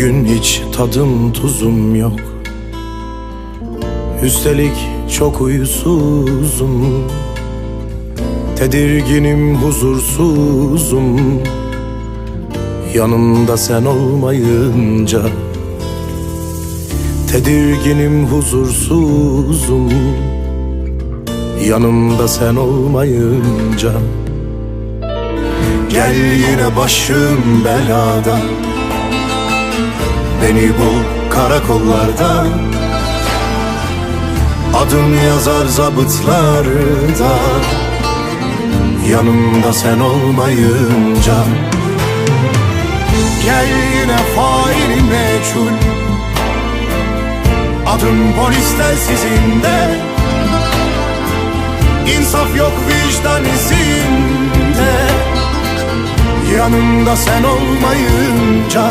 Hiç tadım tuzum yok. Üstelik çok uyusuzum Tedirginim huzursuzum. Yanımda sen olmayınca Tedirginim huzursuzum. Yanımda sen olmayınca Gel yine başım belada Beni bul karakollarda Adım yazar zabıtlarda Yanımda sen olmayınca. Gel yine faili meçhul. Adım polis telsizinde İnsaf yok vicdan izinde. Yanımda sen olmayınca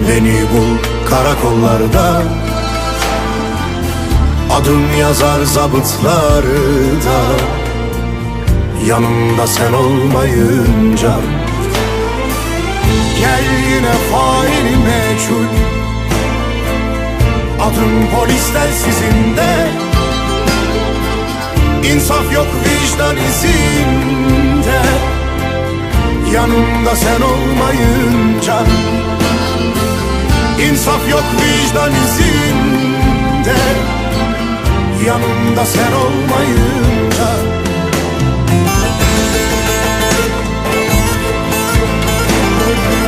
Beni bul karakollarda. Adım yazar zabıtlarda. Yanımda sen olmayınca. Gel yine faili meçhul. Adım polis telsizinde İnsaf yok vicdan izinde. Yanımda sen olmayınca. İnsaf yok vicdan izinde. Yanımda sen olmayınca. Müzik